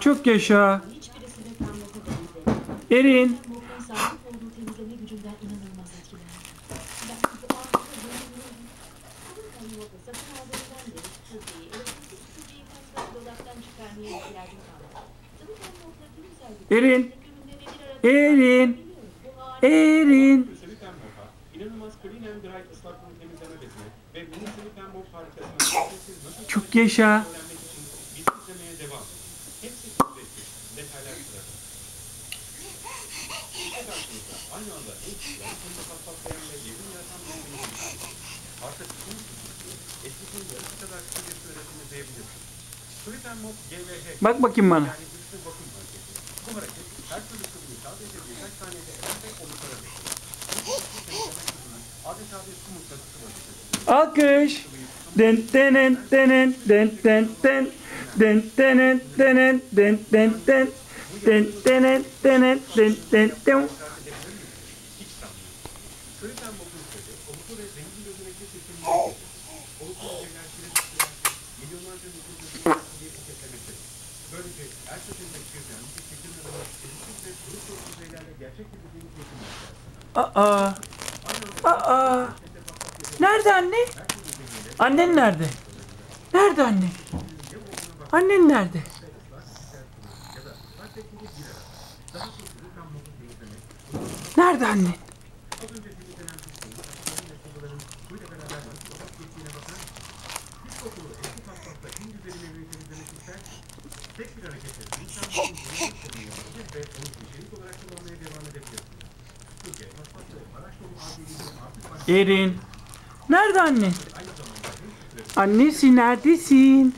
Çok yaşa. Hiçbirisi de. Erin. Pembokun sahip olduğu temizleme gücünden inanılmaz etkilendim. Ben bu ağzına bayılıyorum. Ama pemboka satın aldığımdan beri tutucuyu, elektrikli tutucuyu kontrol dolaptan çıkarmaya ihtiyacım kalmadı. Tabii pembokla bir güzel bir Erin. Erin. Erin. Çok yaşa. Bak bakayım bana. Alkış. Den denen denen den den den den denen denen den den den den denen denen den den den. Aa. Aa. Nerede anne? Annen nerede? Nerede anne? Annen nerede? Nerede annen? Tek bir insan bütün kurulu sorunu yapabilir ve onu içerik olarak kullanmaya devam edebilirsiniz. Erin. Nerede süre Annesi neredesin?